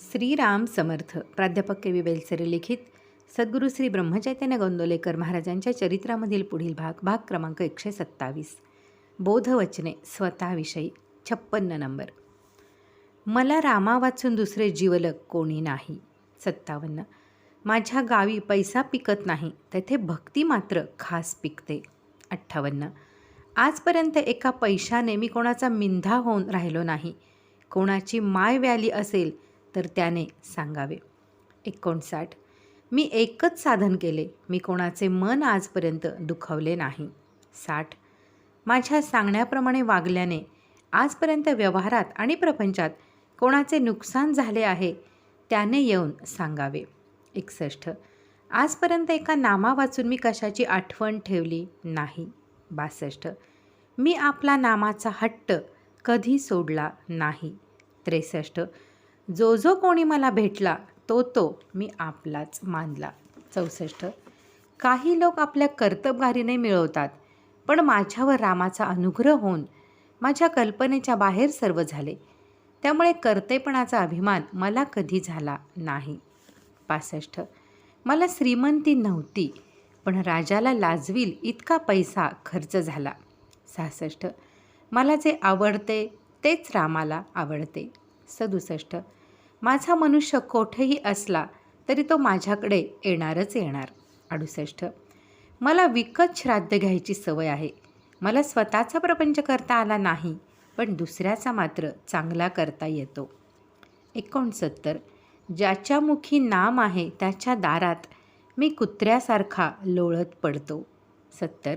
श्रीराम समर्थ प्राध्यापक के वि बेलसरे लिखित सद्गुरू श्री ब्रह्मचैतन्य गोंदोलेकर महाराजांच्या चरित्रामधील पुढील भाग भाग क्रमांक एकशे सत्तावीस. बोधवचने स्वतःविषयी छप्पन्न नंबर. मला रामा वाचून दुसरे जीवलक कोणी नाही. सत्तावन्न. माझ्या गावी पैसा पिकत नाही तेथे भक्ती मात्र खास पिकते. अठ्ठावन्न. आजपर्यंत एका पैशाने मी कोणाचा मिंधा होऊन राहिलो नाही. कोणाची माय व्याली असेल तर त्याने सांगावे. एकोणसाठ. मी एकच साधन केले. मी कोणाचे मन आजपर्यंत दुखवले नाही. साठ. माझ्या सांगण्याप्रमाणे वागल्याने आजपर्यंत व्यवहारात आणि प्रपंचात कोणाचे नुकसान झाले आहे त्याने येऊन सांगावे. एकसष्ट आजपर्यंत एका नामा वाचून मी कशाची आठवण ठेवली नाही? बासष्ट. मी आपला नामाचा हट्ट कधी सोडला नाही? त्रेसष्ट. जो जो कोणी मला भेटला तो तो मी आपलाच मानला. चौसष्ट. काही लोक आपल्या कर्तबगारीने मिळवतात पण माझ्यावर रामाचा अनुग्रह होऊन माझ्या कल्पनेच्या बाहेर सर्व झाले. त्यामुळे कर्तेपणाचा अभिमान मला कधी झाला नाही. पासष्ट. मला श्रीमंती नव्हती पण राजाला लाजवील इतका पैसा खर्च झाला. सहासष्ट. मला जे आवडते तेच रामाला आवडते. सदुसष्ट. माझा मनुष्य कोठेही असला तरी तो माझ्याकडे येणारच येणार. अडुसष्ट मला विकत श्राद्ध घ्यायची सवय आहे. मला स्वतःचा प्रपंच करता आला नाही पण दुसऱ्याचा मात्र चांगला करता येतो. एकोणसत्तर. ज्याच्या मुखी नाम आहे त्याच्या दारात मी कुत्र्यासारखा लोळत पडतो. सत्तर.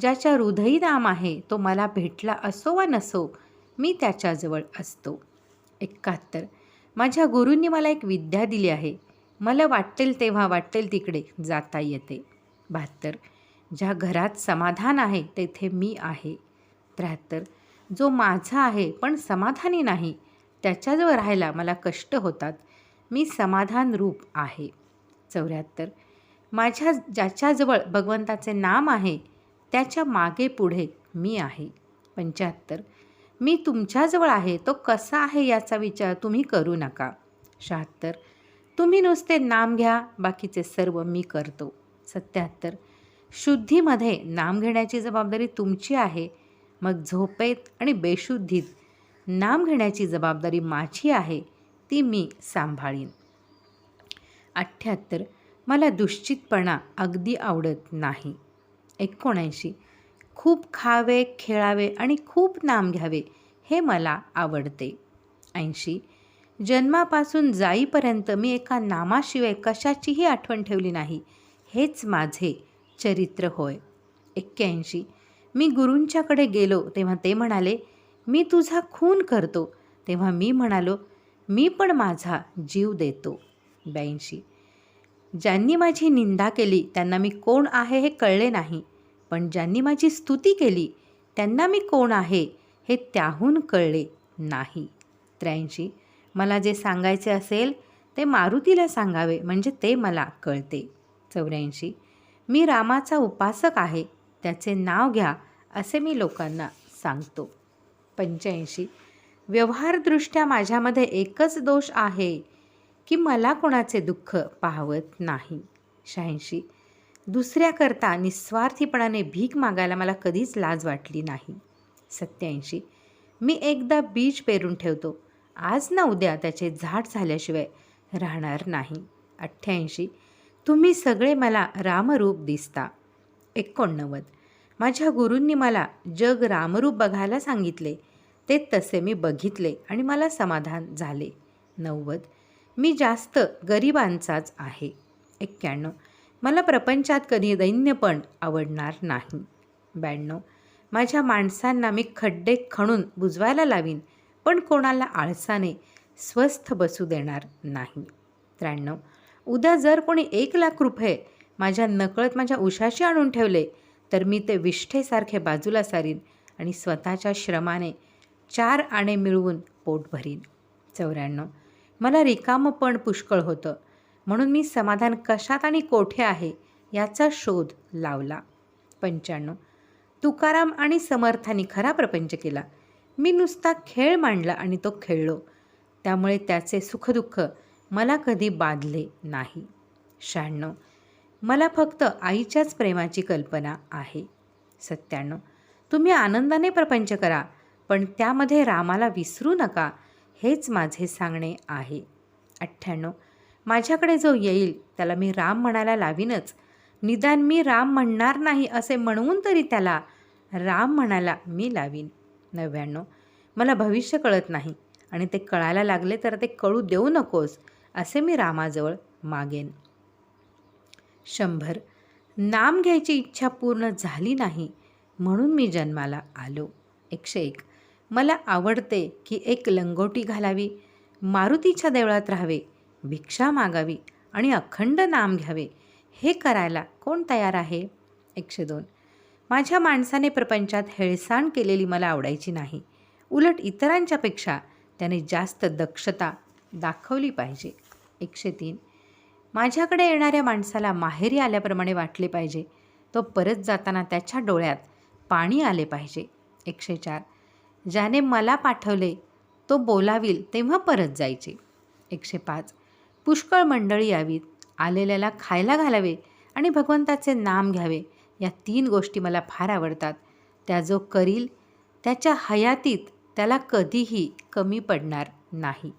ज्याच्या हृदयी नाम आहे तो मला भेटला असो वा नसो मी त्याच्याजवळ असतो. एकाहत्तर. माझ्या गुरूंनी मला एक विद्या दिली आहे. मला वाटेल तेव्हा वाटेल तिकडे जाता येते. बहात्तर. ज्या घरात समाधान आहे तेथे मी आहे. त्र्याहत्तर. जो माझा आहे पण समाधानी नाही त्याच्याजवळ राहायला मला कष्ट होतात. मी समाधान रूप आहे. चौऱ्याहत्तर. माझ्या ज्याच्याजवळ भगवंताचे नाम आहे त्याच्यामागे पुढे मी आहे. पंच्याहत्तर. मी तुमच्याजवळ आहे तो कसा आहे याचा विचार तुम्ही करू नका. शहात्तर. तुम्ही नुसते नाम घ्या बाकीचे सर्व मी करतो. सत्याहत्तर. शुद्धीमध्ये नाम घेण्याची जबाबदारी तुमची आहे. मग झोपेत आणि बेशुद्धीत नाम घेण्याची जबाबदारी माझी आहे ती मी सांभाळीन. अठ्ठ्याहत्तर. मला दुश्चितपणा अगदी आवडत नाही. एकोणऐंशी. खूप खावे खेळावे आणि खूप नाम घ्यावे हे मला आवडते. ऐंशी. जन्मापासून जाईपर्यंत मी एका नामाशिवाय कशाचीही आठवण ठेवली नाही हेच माझे चरित्र होय. एक्क्याऐंशी. मी गुरूंच्याकडे गेलो तेव्हा ते म्हणाले मी तुझा खून करतो. तेव्हा मी म्हणालो मी पण माझा जीव देतो. ब्याऐंशी. ज्यांनी माझी निंदा केली त्यांना मी कोण आहे हे कळले नाही. पण ज्यांनी माझी स्तुती केली त्यांना मी कोण आहे हे त्याहून कळले नाही. त्र्याऐंशी. मला जे सांगायचे असेल ते मारुतीला सांगावे म्हणजे ते मला कळते. चौऱ्याऐंशी. मी रामाचा उपासक आहे त्याचे नाव घ्या असे मी लोकांना सांगतो. पंच्याऐंशी. व्यवहारदृष्ट्या माझ्यामध्ये एकच दोष आहे की मला कोणाचे दुःख पाहवत नाही. शहाऐंशी. दुसऱ्याकरता निस्वार्थीपणाने भीक मागायला मला कधीच लाज वाटली नाही. सत्याऐंशी. मी एकदा बीज पेरून ठेवतो. आज ना उद्या त्याचे झाड झाल्याशिवाय राहणार नाही. अठ्ठ्याऐंशी. तुम्ही सगळे मला रामरूप दिसता. एकोणनव्वद. माझ्या गुरूंनी मला जग रामरूप बघायला सांगितले. ते तसे मी बघितले आणि मला समाधान झाले. नव्वद. मी जास्त गरिबांचाच आहे. एक्क्याण्णव. मला प्रपंचात कधी दैन्यपण आवडणार नाही. ब्याण्णव. माझ्या माणसांना मी खड्डे खणून बुजवायला लावीन पण कोणाला आळसाने स्वस्थ बसू देणार नाही. त्र्याण्णव. उद्या जर कोणी एक लाख रुपये माझ्या नकळत माझ्या उशाशी आणून ठेवले तर मी ते विष्ठेसारखे बाजूला सारीन आणि स्वतःच्या श्रमाने चार आणे मिळवून पोट भरीन. चौऱ्याण्णव. मला रिकामं पण पुष्कळ होतं. म्हणून मी समाधान कशात आणि कोठे आहे याचा शोध लावला. पंच्याण्णव. तुकाराम आणि समर्थांनी खरा प्रपंच केला. मी नुसता खेळ मांडला आणि तो खेळलो. त्यामुळे त्याचे सुखदुःख मला कधी बाधले नाही. शहाण्णव. मला फक्त आईच्याच प्रेमाची कल्पना आहे. सत्त्याण्णव. तुम्ही आनंदाने प्रपंच करा पण त्यामध्ये रामाला विसरू नका हेच माझे सांगणे आहे. अठ्ठ्याण्णव. माझ्याकडे जो येईल त्याला मी राम म्हणायला लावीनच. निदान मी राम म्हणणार नाही असे म्हणवून तरी त्याला राम म्हणायला मी लावीन. नव्याण्णव मला भविष्य कळत नाही आणि ते कळायला लागले तर ते कळू देऊ नकोस असे मी रामाजवळ मागेन. शंभर नाम घ्यायची इच्छा पूर्ण झाली नाही म्हणून मी जन्माला आलो. एकशे एक मला आवडते की एक लंगोटी घालावी मारुतीच्या देवळात राहावे भिक्षा मागावी आणि अखंड नाम घ्यावे हे करायला कोण तयार आहे? एकशे दोन. माझ्या माणसाने प्रपंचात हेळसाण केलेली मला आवडायची नाही. उलट इतरांच्यापेक्षा त्याने जास्त दक्षता दाखवली पाहिजे. एकशे तीन. माझ्याकडे येणाऱ्या माणसाला माहेरी आल्याप्रमाणे वाटले पाहिजे. तो परत जाताना त्याच्या डोळ्यात पाणी आले पाहिजे. एकशे चार. ज्याने मला पाठवले तो बोलावील तेव्हा परत जायचे. एकशे पाच. पुष्कळ मंडळी यावीत. आलेल्याला खायला घालावे आणि भगवंताचे नाम घ्यावे. या तीन गोष्टी मला फार आवडतात. त्या जो करील त्याच्या हयातीत त्याला कधीही कमी पडणार नाही.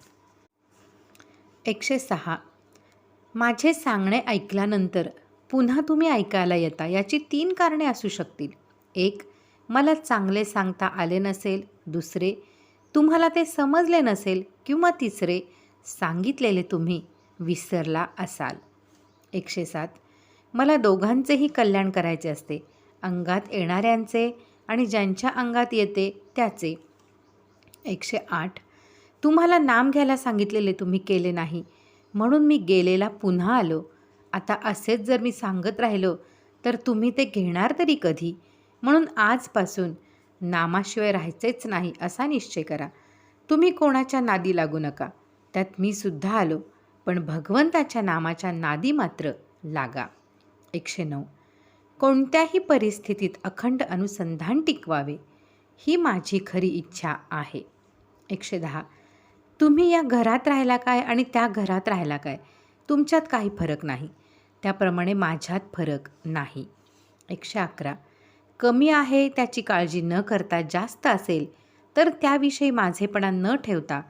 एकशे सहा. माझे सांगणे ऐकल्यानंतर पुन्हा तुम्ही ऐकायला येता याची तीन कारणे असू शकतील. एक मला चांगले सांगता आले नसेल. दुसरे तुम्हाला ते समजले नसेल. किंवा तिसरे सांगितलेले तुम्ही विसरला असाल. एकशे सात. मला दोघांचेही कल्याण करायचे असते. अंगात येणाऱ्यांचे आणि ज्यांच्या अंगात येते त्याचे. एकशे आठ. तुम्हाला नाम घ्यायला सांगितलेले तुम्ही केले नाही. म्हणून मी गेलेला पुन्हा आलो. आता असेच जर मी सांगत राहिलो तर तुम्ही ते घेणार तरी कधी? म्हणून आजपासून नामाशिवाय राहायचेच नाही असा निश्चय करा. तुम्ही कोणाच्या नादी लागू नका. त्यात मी सुद्धा आलो. पण भगवंताच्या नामाच्या नादी मात्र लागा. एकशे नऊ. कोणत्याही परिस्थितीत अखंड अनुसंधान टिकवावे ही माझी खरी इच्छा आहे. एकशे दहा. तुम्ही या घरात राहिला काय आणि त्या घरात राहिला काय? तुमच्यात काही फरक नाही. त्याप्रमाणे माझ्यात फरक नाही. एकशे अकरा. कमी आहे त्याची काळजी न करता जास्त असेल तर त्याविषयी माझेपणा न ठेवता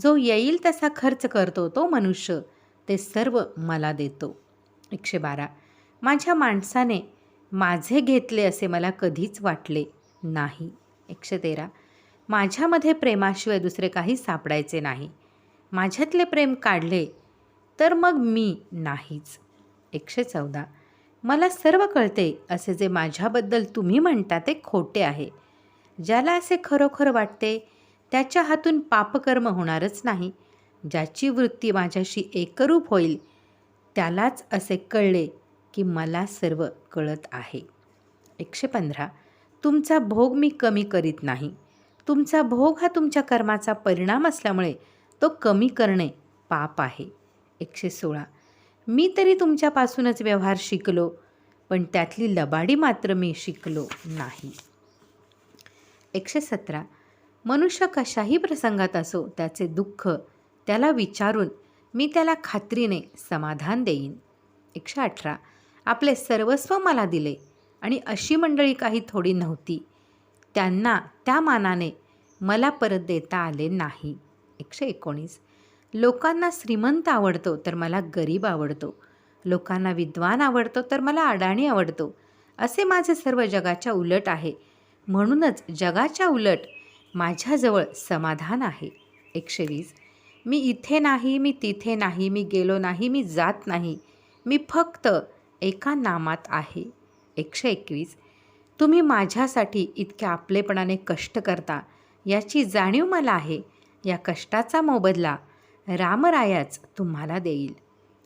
जो येईल तसा खर्च करतो तो मनुष्य. ते सर्व मला देतो. एकशे बारा. माझ्या माणसाने माझे घेतले असे मला कधीच वाटले नाही. एकशे तेरा. माझ्यामध्ये प्रेमाशिवाय दुसरे काही सापडायचे नाही. माझ्यातले प्रेम काढले तर मग मी नाहीच. एकशे चौदा. मला सर्व कळते असे जे माझ्याबद्दल तुम्ही म्हणता ते खोटे आहे. ज्याला असे खरोखर वाटते त्याच्या हातून पापकर्म होणारच नाही. ज्याची वृत्ती माझ्याशी एकरूप होईल त्यालाच असे कळले की मला सर्व कळत आहे. एकशे पंधरा. तुमचा भोग मी कमी करीत नाही. तुमचा भोग हा तुमच्या कर्माचा परिणाम असल्यामुळे तो कमी करणे पाप आहे. एकशे सोळा. मी तरी तुमच्यापासूनच व्यवहार शिकलो पण त्यातली लबाडी मात्र मी शिकलो नाही. एकशे सतरा. मनुष्य कशाही प्रसंगात असो त्याचे दुःख त्याला विचारून मी त्याला खात्रीने समाधान देईन. एकशे अठरा. आपले सर्वस्व मला दिले आणि अशी मंडळी काही थोडी नव्हती. त्यांना त्या मानाने मला परत देता आले नाही. एकशे एकोणीस. लोकांना श्रीमंत आवडतो तर मला गरीब आवडतो. लोकांना विद्वान आवडतो तर मला अडाणी आवडतो. असे माझे सर्व जगाच्या उलट आहे. म्हणूनच जगाच्या उलट माझ्याजवळ समाधान आहे. एकशे वीस. मी इथे नाही मी तिथे नाही मी गेलो नाही मी जात नाही. मी फक्त एका नामात आहे. एकशे एकवीस. तुम्ही माझ्यासाठी इतक्या आपलेपणाने कष्ट करता याची जाणीव मला आहे. या कष्टाचा मोबदला रामरायाच तुम्हाला देईल.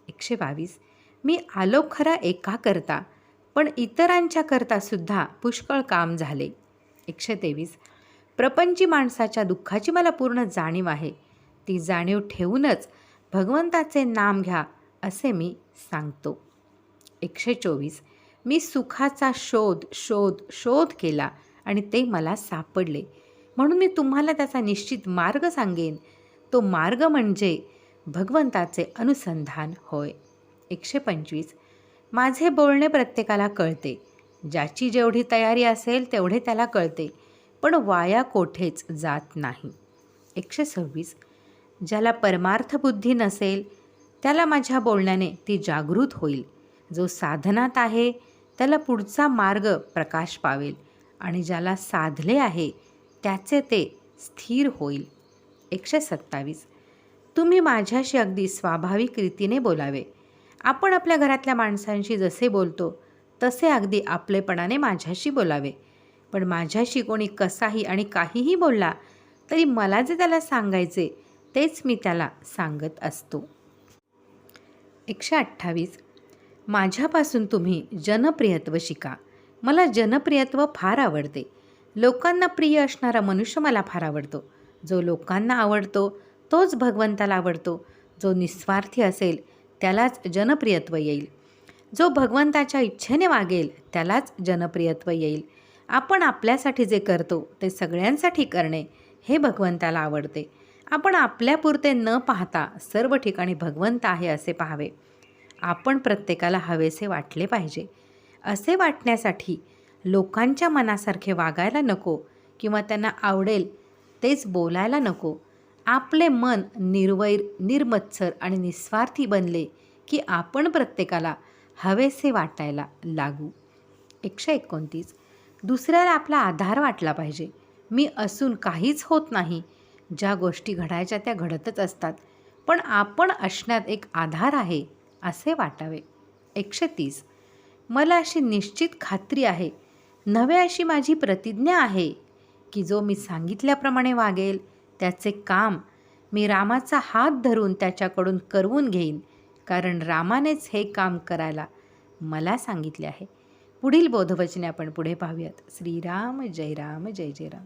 एकशे बावीस. मी आलो खरा एका करता पण इतरांच्या करतासुद्धा पुष्कळ काम झाले. एकशे तेवीस. प्रपंची माणसाच्या दुःखाची मला पूर्ण जाणीव आहे. ती जाणीव ठेवूनच भगवंताचे नाम घ्या असे मी सांगतो. एकशे चोवीस. मी सुखाचा शोध शोध शोध केला आणि ते मला सापडले. म्हणून मी तुम्हाला त्याचा निश्चित मार्ग सांगेन. तो मार्ग म्हणजे भगवंताचे अनुसंधान होय. एकशे पंचवीस. माझे बोलणे प्रत्येकाला कळते. ज्याची जेवढी तयारी असेल तेवढे त्याला कळते. पण वाया कोठेच जात नाही. एकशे सव्वीस. ज्याला परमार्थ बुद्धी नसेल त्याला माझ्या बोलण्याने ती जागृत होईल. जो साधनात आहे त्याला पुढचा मार्ग प्रकाश पावेल आणि ज्याला साधले आहे त्याचे ते स्थिर होईल. एकशे सत्तावीस. तुम्ही माझ्याशी अगदी स्वाभाविक रीतीने बोलावे. आपण आपल्या घरातल्या माणसांशी जसे बोलतो तसे अगदी आपलेपणाने माझ्याशी बोलावे. पण माझ्याशी कोणी कसाही आणि काहीही बोलला तरी मला जे त्याला सांगायचे तेच मी त्याला सांगत असतो. एकशे अठ्ठावीस. माझ्यापासून तुम्ही जनप्रियत्व शिका. मला जनप्रियत्व फार आवडते. लोकांना प्रिय असणारा मनुष्य मला फार आवडतो. जो लोकांना आवडतो तोच भगवंताला आवडतो. जो निस्वार्थी असेल त्यालाच जनप्रियत्व येईल. जो भगवंताच्या इच्छेने वागेल त्यालाच जनप्रियत्व येईल. आपण आपल्यासाठी जे करतो ते सगळ्यांसाठी करणे हे भगवंताला आवडते. आपण आपल्यापुरते न पाहता सर्व ठिकाणी भगवंत आहे असे पाहावे. आपण प्रत्येकाला हवेसे वाटले पाहिजे. असे वाटण्यासाठी लोकांच्या मनासारखे वागायला नको किंवा त्यांना आवडेल तेच बोलायला नको. आपले मन निर्वैर निर्मत्सर आणि निस्वार्थी बनले की आपण प्रत्येकाला हवेसे वाटायला लागू. एकशे एकोणतीस दुसऱ्याला आपला आधार वाटला पाहिजे. मी असून काहीच होत नाही. ज्या गोष्टी घडायच्या त्या घडतच असतात. पण आपण असण्यात एक आधार आहे असे वाटावे. एकशे तीस. मला अशी निश्चित खात्री आहे. नव्हे अशी माझी प्रतिज्ञा आहे की जो मी सांगितल्याप्रमाणे वागेल त्याचे काम मी रामाचा हात धरून त्याच्याकडून करवून घेईन. कारण रामानेच हे काम करायला मला सांगितले आहे. पुढील बोधवचने आपण पुढे पाहूयात. श्रीराम जय राम जय जय राम.